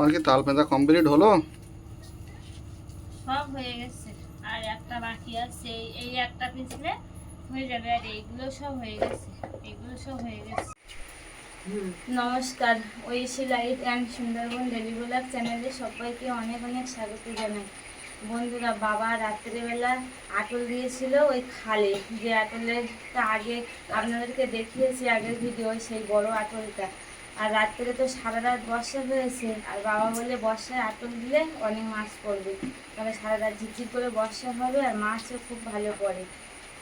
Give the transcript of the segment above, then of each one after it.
তোমার কি তাল পেঁদা কমপ্লিট হলো? নমস্কার, Oishi life and Sundarban daily blog চ্যানেলে সবাইকে অনেক অনেক স্বাগত জানাই। বন্ধুরা, বাবা রাত্রেবেলা আটল দিয়েছিল ওই খালে। যে আটলেরটা আগে আপনাদেরকে দেখিয়েছি আগের ভিডিও সেই বড় আটলটা আর রাত্রে তো সারা রাত বর্ষা হয়েছে, আর বাবা বলে বর্ষায় আটল দিলে অনেক মাছ পড়বে। তাহলে সারা রাত ঝিরঝির করে বর্ষা হবে আর মাছও খুব ভালো পড়ে।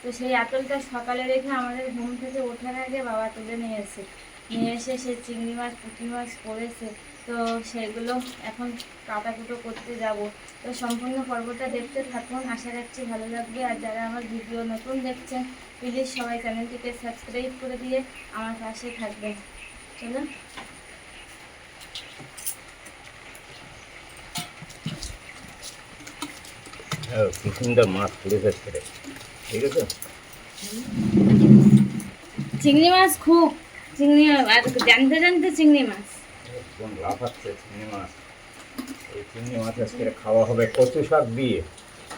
তো সেই আটলটা সকালে রেখে আমাদের ঘুম থেকে ওঠার আগে বাবা তুলে নিয়ে এসে নিয়ে এসে সে চিংড়ি মাছ, পুঁটি মাছ পড়েছে তো সেগুলো এখন কাটাকুটো করতে যাব। তো সম্পূর্ণ পর্বটা দেখতে থাকুন। আশা রাখছি ভালো লাগবে। আর যারা আমার ভিডিও নতুন দেখছেন প্লিজ সবাই চ্যানেলটিকে সাবস্ক্রাইব করে দিয়ে আমার পাশে থাকবেন। কি সুন্দর মাছ ছেড়ে ঠিক আছে চিংড়ি মাছ খুব চিংড়ি আর জানতে জানতে চিংড়ি মাছ একদম লাফাচ্ছে চিংড়ি মাছ এই চিংড়ি মাছ আজকে খাওয়া হবে কচু শাক দিয়ে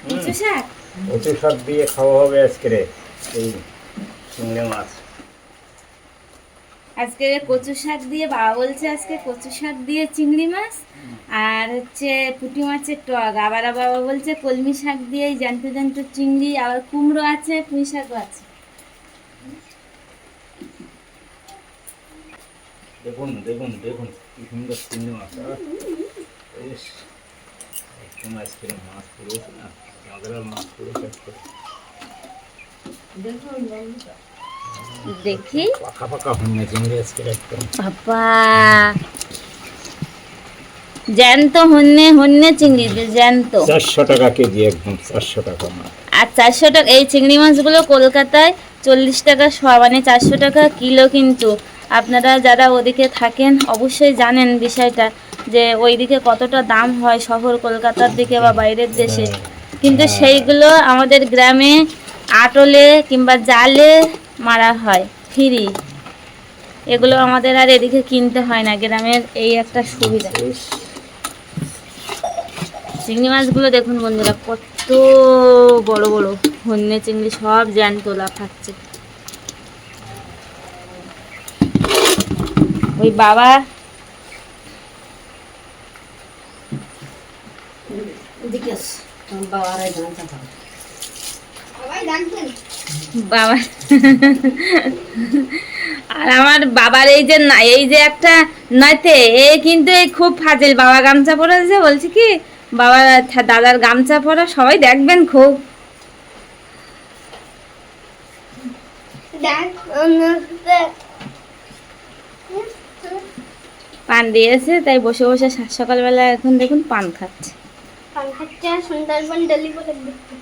কচু শাক কচু শাক দিয়ে খাওয়া হবে আজকে এই চিংড়ি মাছ আজকে কচু শাক দিয়ে বাবা বলছে আজকে কচু শাক দিয়ে চিংড়ি মাছ আর হচ্ছে পুঁটি মাছের টক। আবার বাবা বলছে কলমি শাক দিয়ে জানতে জানতে চিংড়ি আবার কুমড়ো আছে পুঁই শাকও আছে। দেখুন দেখুন দেখুন কি সুন্দর চিংড়ি মাছ। আহ, একদম আজকে মাছ না মাছ পড়েছে আজকে দেখি। বাবা। জ্যান্ত হন্যে হন্যে চিংড়ি জ্যান্ত। চারশো টাকা কেজি একদম চারশো টাকা আর চারশো টাকা এই চিংড়ি মাছগুলো কলকাতায় চল্লিশ টাকা শোয়া মানে চারশো টাকা কিলো কিন্তু। আপনারা যারা ওদিকে থাকেন অবশ্যই জানেন বিষয়টা যে ওইদিকে কতটা দাম হয় শহর কলকাতার দিকে বা বাইরের দেশে। কিন্তু সেইগুলো আমাদের গ্রামে আটলে কিংবা জালে মারা হয় ফ্রি। এগুলো আমাদের আর এদিকে কিনতে হয় না গ্রামের এই একটা সুবিধা। চিংড়ি মাছগুলো দেখুন বন্ধুরা কত বড় বড় হন্যে চিংড়ি সব জ্যান্ত খাচ্ছে। ওই বাবা বাবা। আর আমার বাবার এই যে না এই যে একটা নয়তে এ কিন্তু এই খুব ফাজিল। বাবা গামছা পরেছে বলছি কি বাবা দাদার গামছা পরা সবাই দেখবেন খুব। পান দিয়েছে তাই বসে বসে সকালবেলা এখন দেখুন পান খাচ্ছে। সুন্দরবন ডেলি বলে দেখতে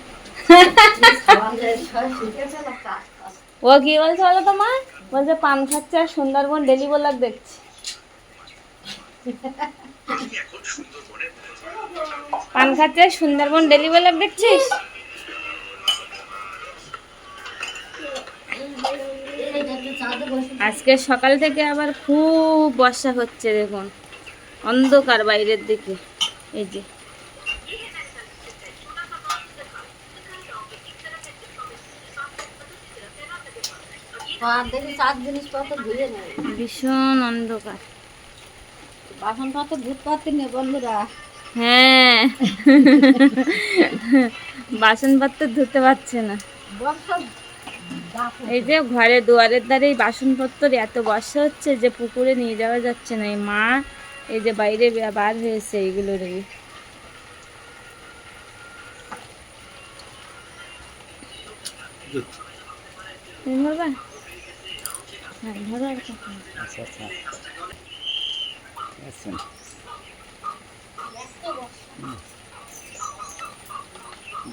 ও কি বলছে বলো তোমার বলছে, পান খাচ্ছে আর সুন্দরবন ডেলি ব্লগ দেখছি। পান খাচ্ছে আর সুন্দরবন ডেলি ব্লগ দেখছিস? আজকে সকাল থেকে আবার খুব বর্ষা হচ্ছে দেখুন। অন্ধকার বাইরের দিকে। এই যে। ভীষণ অন্ধকার। বাসনপত্র ধুতে পারতে নেই বন্ধুরা। হ্যাঁ। বাসনপত্র ধুতে পারছে না। এই যে ঘরে দুয়ারের ধারে এই বাসনপত্র এত বর্ষা হচ্ছে যে পুকুরে নিয়ে যাওয়া যাচ্ছে না। এই মা এই যে বাইরে বার হয়েছে এইগুলো রেগে তুমি ধরবা হ্যাঁ ধরো আর কখন। আচ্ছা আচ্ছা। আচ্ছা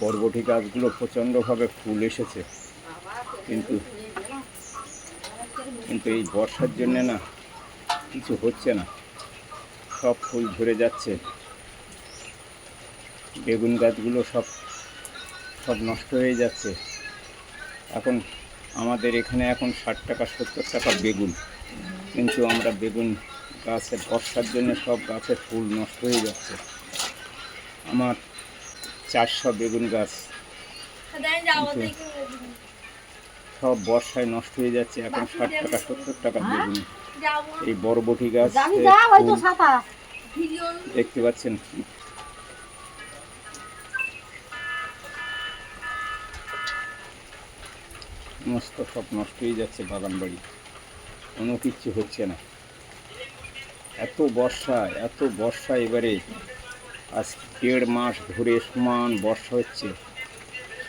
বরবটি গাছগুলো প্রচণ্ডভাবে ফুল এসেছে। কিন্তু কিন্তু এই বর্ষার জন্যে না কিছু হচ্ছে না। সব ফুল ঝরে যাচ্ছে। বেগুন গাছগুলো সব সব নষ্ট হয়ে যাচ্ছে। এখন আমাদের এখানে এখন ষাট টাকা সত্তর টাকা বেগুন। কিন্তু আমরা বেগুন গাছের বর্ষার জন্য সব গাছের ফুল নষ্ট হয়ে যাচ্ছে। আমার চারশো বেগুন গাছ সব বর্ষায় নষ্ট হয়ে যাচ্ছে। এখন ষাট টাকা সত্তর টাকা বেগুন। এই বরবটি গাছ দেখতে পাচ্ছেন সমস্ত সব নষ্ট হয়ে যাচ্ছে বাগান বাড়ি। কোনো কিচ্ছু হচ্ছে না। এত বর্ষা এত বর্ষা এবারে। আজ দেড় মাস ধরে সমান বর্ষা হচ্ছে।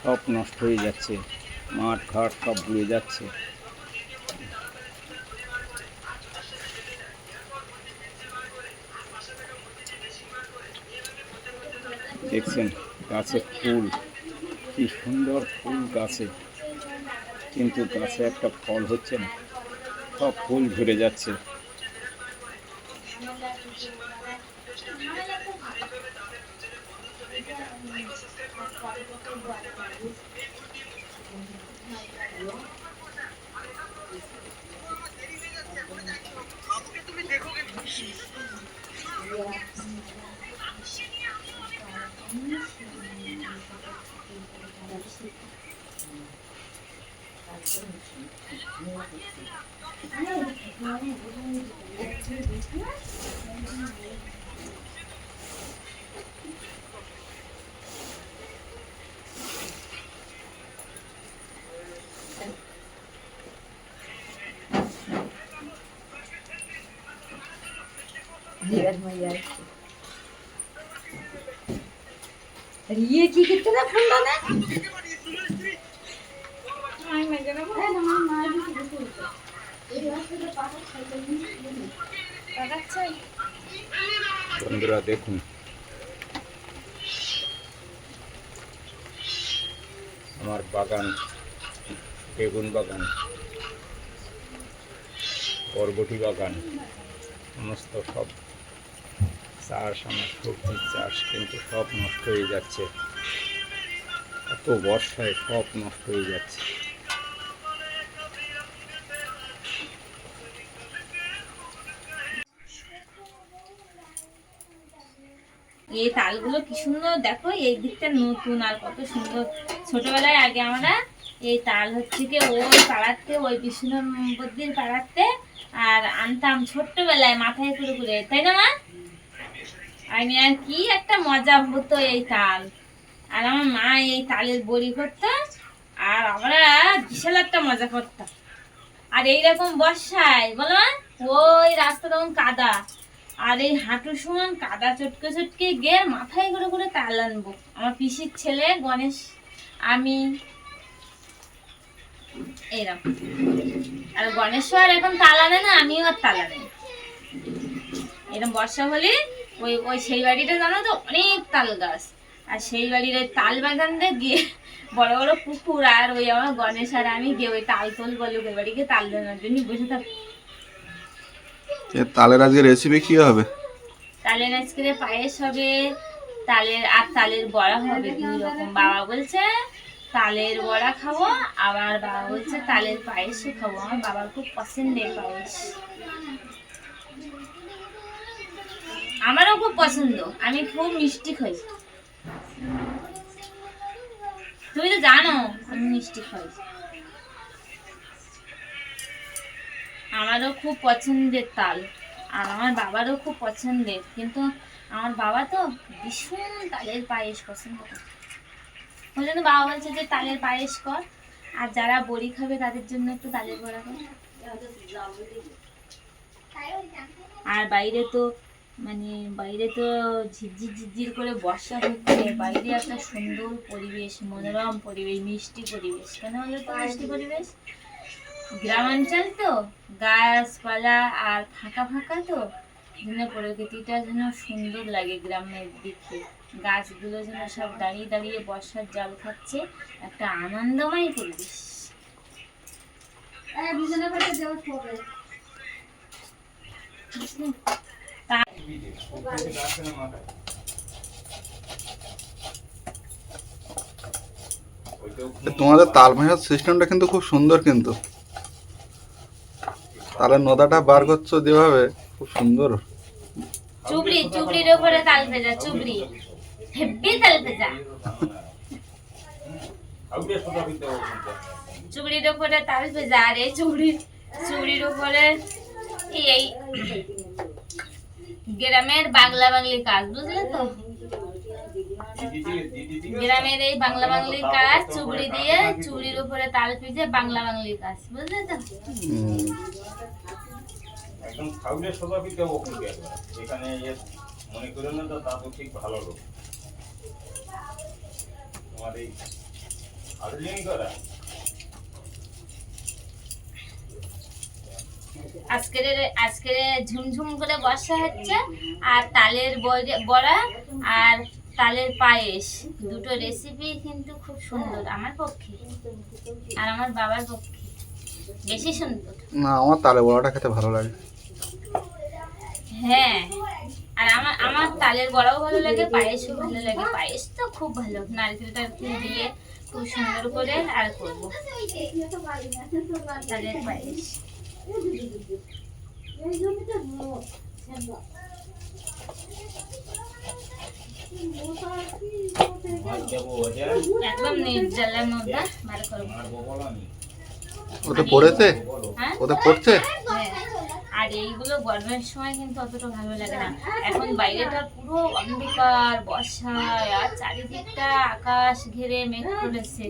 সব নষ্ট হয়ে যাচ্ছে। মাঠ ঘাট সব বুড়ে যাচ্ছে। দেখছেন গাছে ফুল, কি সুন্দর ফুল গাছে। কিন্তু গাছে একটা ফল হচ্ছে না। সব ফুল ঝরে যাচ্ছে। ইয়ে কি করতে না ফোনটা না বন্ধুরা, দেখুন। আমার বাগান, বেগুন বাগান, বরবটি বাগান, সমস্ত সব চাষ, আমার সবজির চাষ কিন্তু সব নষ্ট হয়ে যাচ্ছে। এত বর্ষায় সব নষ্ট হয়ে যাচ্ছে। এই তালগুলো কি সুন্দর, দেখো এই দিকটা নতুন আর কত সুন্দর। ছোটবেলায় আগে আমরা এই তাল হচ্ছে কি ওই পাড়াতে, ওই বিষ্ণুবদ্দির পাড়াতে আর আনতাম ছোট্টবেলায় মাথায় করে করে তাই না মা? আমি আর কি একটা মজা হতো এই তাল। আর আমার মা এই তালের বড়ি করতো আর আমরা বিশাল একটা মজা করতাম। আর এইরকম বর্ষায়, বলো? ওই রাস্তা তখন কাদা। আর এই হাঁটু সমান কাদা চটকে চটকে গিয়ে মাথায় করে করে তাল আনব। আমার পিসির ছেলে গণেশ, আমি এরকম আর গণেশ্বর এখন তাল আনে না, আমিও আর তাল আনি এরকম বর্ষা হলে ওই ওই সেই বাড়িটা জানো তো, অনেক তাল গাছ। আর সেই বাড়ির ওই তাল বাগানটা গিয়ে বড় বড় পুকুর আর ওই আমার গণেশ আর আমি গিয়ে ওই তাল তোল বলে ওই বাড়িকে তাল দেওয়ার জন্য বসে থাকি তালের আজকে রেসিপি কি হবে? তালের আজকে পায়েস হবে, তালের আর তালের বড়া হবে, দুই রকম। বাবা বলছে, তালের বড়া খাব, আবার বাবা বলছে, তালের পায়েসও খাব। আমার বাবার খুব পছন্দের পায়েস। আমারও খুব পছন্দ। আমি খুব মিষ্টি খাই। তুমি তো জানো, আমি মিষ্টি খাই। আমারও খুব পছন্দের তাল আর আমার বাবারও খুব পছন্দের, কিন্তু আমার বাবা তো ভীষণ তালের পায়েস পছন্দ করে। ওই জন্য বাবা বলছে যে তালের পায়েস কর, আর যারা বড়ি খাবে তাদের জন্য একটু তালের বড়া কর। আর বাইরে তো মানে বাইরে তো ঝিরঝির ঝিরঝির করে বর্ষা হচ্ছে, বাইরে একটা সুন্দর পরিবেশ, মনোরম পরিবেশ, মিষ্টি পরিবেশ। কেন বলো তো মিষ্টি পরিবেশ? গ্রামাঞ্চল তো গাছপালা আর ফাঁকা ফাঁকা তো। যেন প্রকৃতিটা যেন সুন্দর লাগে গ্রামের দিকে। গাছগুলো যেন সব দাঁড়িয়ে দাঁড়িয়ে বর্ষার জল খাচ্ছে একটা আনন্দময় পরিবেশ। তোমাদের তাল ভাঙার সিস্টেমটা কিন্তু খুব সুন্দর কিন্তু। তালের নদাটা বার করছ যেভাবে, খুব সুন্দর। চুবড়ি, চুবড়ির উপরে তাল ভেজা, চুবড়ি। হেব্বি তাল ভেজা। চুবড়ির উপরে তাল ভেজা, আর এই চুবড়ি চুবড়ির উপরে এই গ্রামের বাংলা বাংলি কাজ, বুঝলে তো? গ্রামের এই বাংলা বাংলি কাজ চুবড়ি দিয়ে চুবড়ির উপরে তাল পিঠে বাংলা বাংলি কাজ বুঝলে তো? একদম খাউলে সোজা পিতে ওখানে এখানে এ মনে করে না তো তা তো ঠিক ভালো লোক। তোমার এই আর্জেন্ট করা। আজকের আজকের ঝুমঝুম করে বর্ষা হচ্ছে আর তালের বড়া আর তালের পায়েস দুটো রেসিপি কিন্তু খুব সুন্দর আমার পক্ষে আর আমার বাবার পক্ষে। বেশি সুন্দর। না আমার তালে বড়াটা খেতে ভালো লাগে। হ্যাঁ আর আমার আমার তালের বড়াও ভালো লাগে পায়েসও ভালো লাগে। পায়েস তো খুব ভালো নারকেল টারকেল দিয়ে খুব সুন্দর করে আর করব। তালের পায়েস। একদম নির্জলের মধ্যে করব আমি ওতে পড়েছে? হ্যাঁ? পড়ছে? হ্যাঁ। আর এইগুলো গরমের সময় কিন্তু অতটা ভালো লাগে না। এখন বাইরেটা পুরো অন্ধকার বর্ষায় আর চারিদিকটা আকাশ ঘিরে মেঘ করেছে।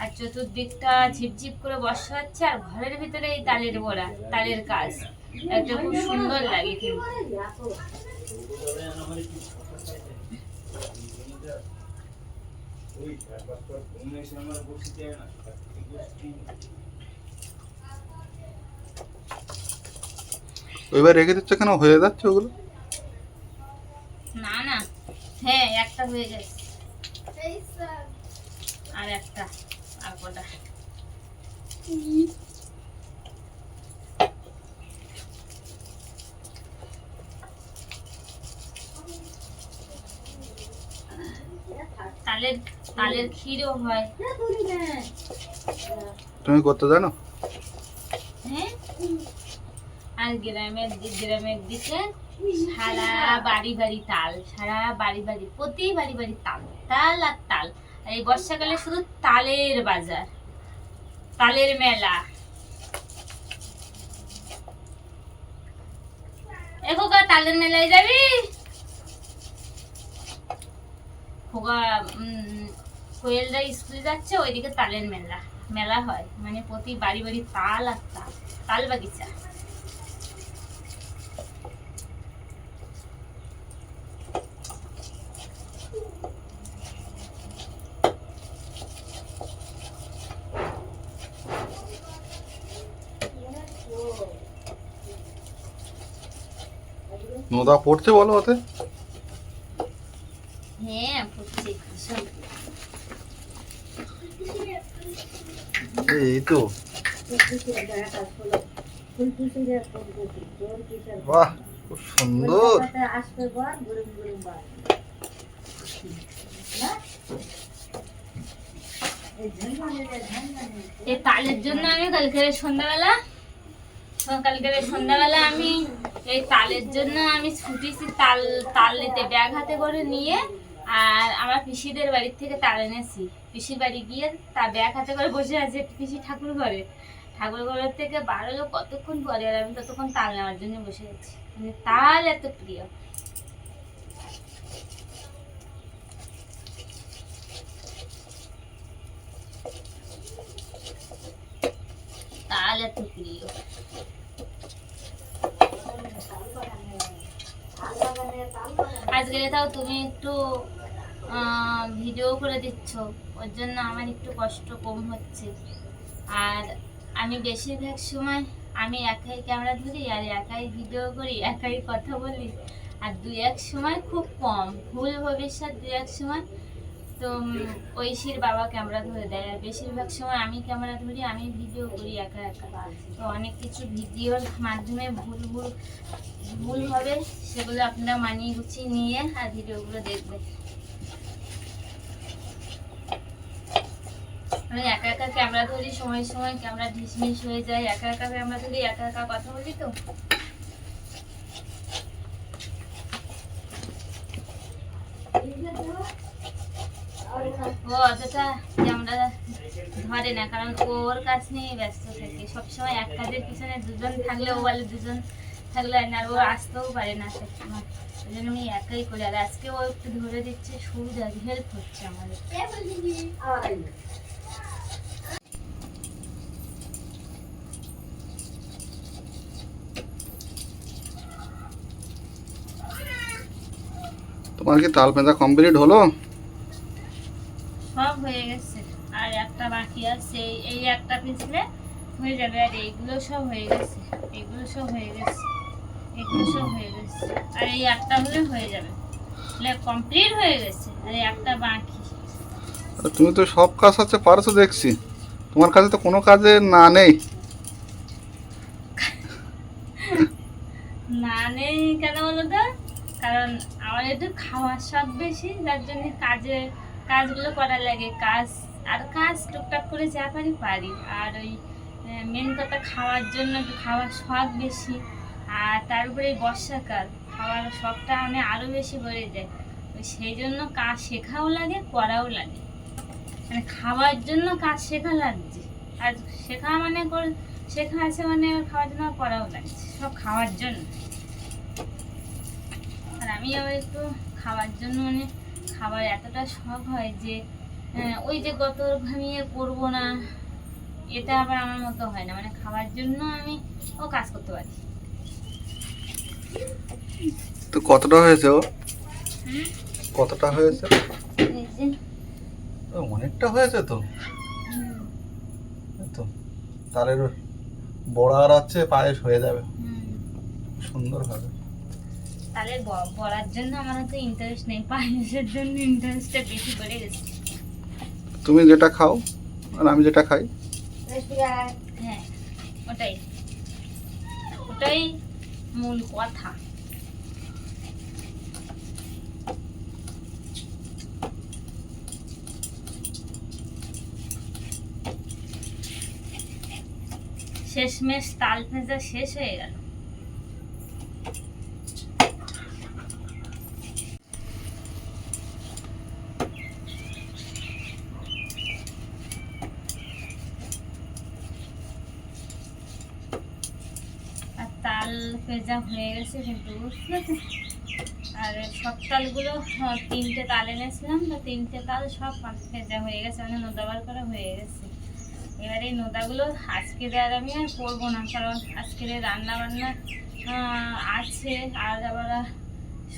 আর চতুর্দিকটা ঝিপঝিপ করে বর্ষা হচ্ছে আর ঘরের ভিতরে এই তালের বড়া তালের কাজ। একটা খুব সুন্দর লাগে কিন্তু ওই চার পাঁচটা ফোন এসে আমার বসে যায় না ওইবার রেখে দিচ্ছ কেন? হয়ে যাচ্ছে ওগুলো? না না। হ্যাঁ একটা হয়ে গেছে। আর একটা আর কটা? তালের তালের ক্ষীরও হয়। তুমি করতে জানো? হ্যাঁ? আর গ্রামের গ্রামের দিকে সারা বাড়ি বাড়ি তাল সারা বাড়ি বাড়ি প্রতি বাড়ি বাড়ি তাল তাল আর তাল। আর এই বর্ষাকালে শুধু তালের বাজার তালের মেলা। এখোকা তালের মেলায় যাবি? উম, কোয়েলরা স্কুলে যাচ্ছে ওইদিকে তালের মেলা। মেলা হয়। মানে প্রতি বাড়ি বাড়ি তাল আর তাল। তাল বাগিচা। নোদা পড়ছে বলো ওতে। এই তো বাহ খুব সুন্দর এই তালের জন্য আমি কালকে সন্ধ্যাবেলা কালকে সন্ধ্যাবেলা আমি এই তালের জন্য আমি ছুটিছি তাল তাল নিতে ব্যাগ হাতে করে নিয়ে আর আমার পিসিদের বাড়ির থেকে তাল এনেছি। পিসির বাড়ি গিয়ে তা ব্যাগ হাতে করে বসে আছে পিসি ঠাকুর ঘরে। ঠাকুর ঘরের থেকে বাড়লো কতক্ষণ পরে আর আমি ততক্ষণ তাল নেওয়ার জন্য বসে আছি। মানে তাল এত প্রিয়। তাল এত প্রিয়। আজকে তাও তুমি একটু ভিডিও করে দিচ্ছ, ওর জন্য আমার একটু কষ্ট কম হচ্ছে। আর আমি বেশিরভাগ সময় আমি একাই ক্যামেরা ধরি আর একাই ভিডিও করি, একাই কথা বলি। আর দুই এক সময় খুব কম, ভুল ভবিষ্যৎ দু এক সময়। তো ঐশীর বাবা ক্যামেরা ধরে দেয়। আর বেশিরভাগ সময় আমি ক্যামেরা ধরি, আমি ভিডিও করি একা একা। তো অনেক কিছু ভিডিওর মাধ্যমে ভুল ভুল ভুল হবে, সেগুলো আপনারা মানিয়ে গুছিয়ে নিয়ে আর ভিডিওগুলো দেখবেন। মানে একা একা ক্যামেরা ধরি, সময় সময় ক্যামেরা ঢিসমিস হয়ে যায়, একা একা ক্যামেরা ধরি, একা একা কথা বলি তো। ও অতটা ক্যামেরা ধরে না, কারণ ওর কাছ নিয়ে ব্যস্ত থাকে। সবসময় এক কাজের পিছনে দুজন থাকলে, ও বলে দুজন থাকলে আর ও আসতেও পারে না সবসময়। ওই জন্য আমি একাই করি। আর আজকে ও একটু ধরে দিচ্ছে, সুবিধা হেল্প হচ্ছে আমাদের। তোমার কি তাল পেঁচা কমপ্লিট হলো? সব হয়ে গেছে। আর একটা বাকি আছে এই একটা পিছলে হয়ে যাবে আর এইগুলো সব হয়ে গেছে। এগুলো সব হয়ে গেছে। এগুলো সব হয়ে গেছে। আর এই একটা হলে হয়ে যাবে। কমপ্লিট হয়ে গেছে আর এই একটা বাকি। তুমি তো সব কাজ হচ্ছে পারছ দেখছি। তোমার কাছে তো কোনো কাজে না নেই। না নেই কেন বলো তো? কারণ আমার একটু খাওয়ার শখ বেশি যার জন্য কাজে, কাজগুলো করা লাগে। কাজ, আর কাজ টুকটাক করে যা পারি পারি। আর ওই মেন কথা খাওয়ার জন্য একটু খাওয়ার শখ বেশি। আর তার উপরে বর্ষাকাল, খাওয়ার শখটা মানে আরও বেশি বেড়ে যায়। ওই সেই জন্য কাজ শেখাও লাগে, করাও লাগে। মানে খাওয়ার জন্য কাজ শেখা লাগছে। আর শেখা মানে শেখা আছে মানে খাওয়ার জন্য করাও লাগছে। সব খাওয়ার জন্য। আমি আবার একটু খাওয়ার জন্য মানে খাবার এতটা শখ হয় যে আহ, ওই যে গত ঘামিয়ে করব না এটা আবার আমার মতো হয় না। মানে খাওয়ার জন্য আমি ও কাজ করতে পারি। তো কতটা হয়েছে ও? কতটা হয়েছে? অনেকটা হয়েছে তো। তো তালের বড়া আর হচ্ছে পায়েস হয়ে যাবে। সুন্দর হবে। তাহলে বলার জন্য আমার তো ইন্টারেস্ট নেই পায়েসের জন্য ইন্টারেস্টটা বেশি বেড়ে গেছে। তুমি যেটা খাও আর আমি যেটা খাই। হ্যাঁ ওটাই। ওটাই মূল কথা। শেষমেশ তাল ভেজা শেষ হয়ে গেল আর ভেজা হয়ে গেছে, কিন্তু আর সব তালগুলো তিনটে তাল এনেছিলাম, তো তিনটে তাল সব ভেজা হয়ে গেছে মানে নোদাবার করা হয়ে গেছে। এবার এই নোদাগুলো আজকে দেওয়ার আমি আর করব না, কারণ আজকের রান্না বান্না আছে আর আবার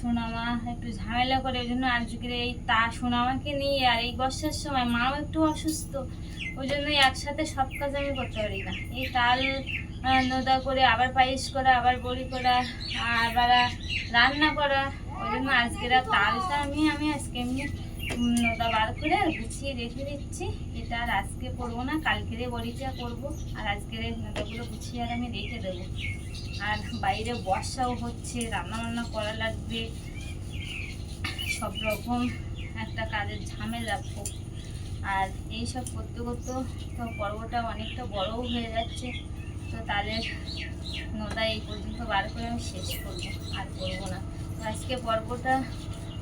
সোনামা একটু ঝামেলা করে ওই জন্য আজকের এই তা সোনামাকে নিয়ে আর এই বর্ষার সময় মাও একটু অসুস্থ, ওই জন্য একসাথে সব কাজ আমি করতে পারি না। এই তাল নোদা করে, আবার পায়েস করা, আবার বড়ি করা, আবার রান্না করা, ওই জন্য আজকের তালটা আমি আমি আজকে এমনি নোদা বার করে আর গুছিয়ে রেখে দিচ্ছি। এটা আর আজকে করব না, কালকেরে বড়িটা করব, আর আজকের নোদাগুলো গুছিয়ে আর আমি রেখে দেবো। আর বাইরে বর্ষাও হচ্ছে রান্না বান্না করা লাগবে। সব রকম একটা কাজের ঝামেলা খুব। আর এই সব করতে করতে তো পর্বটা অনেকটা বড়ও হয়ে যাচ্ছে। তো তাদের নদা এই পর্যন্ত বার করে আমি শেষ করব, আর করব না। তো আজকে পর্বটা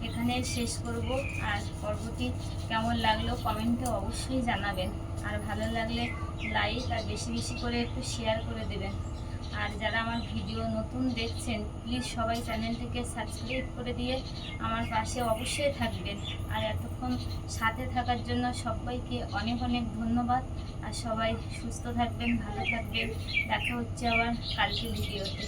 এখানে শেষ করব। আর পর্বটি কেমন লাগল কমেন্টে অবশ্যই জানাবেন। আর ভালো লাগলে লাইক আর বেশি বেশি করে একটু শেয়ার করে দেবেন। আর যারা আমার ভিডিও নতুন দেখছেন প্লিজ সবাই চ্যানেলটিকে সাবস্ক্রাইব করে দিয়ে আমার পাশে অবশ্যই থাকবেন। আর এতক্ষণ সাথে থাকার জন্য সবাইকে অনেক অনেক ধন্যবাদ। আর সবাই সুস্থ থাকবেন, ভালো থাকবেন। দেখা হচ্ছে আবার কালকে ভিডিওতে।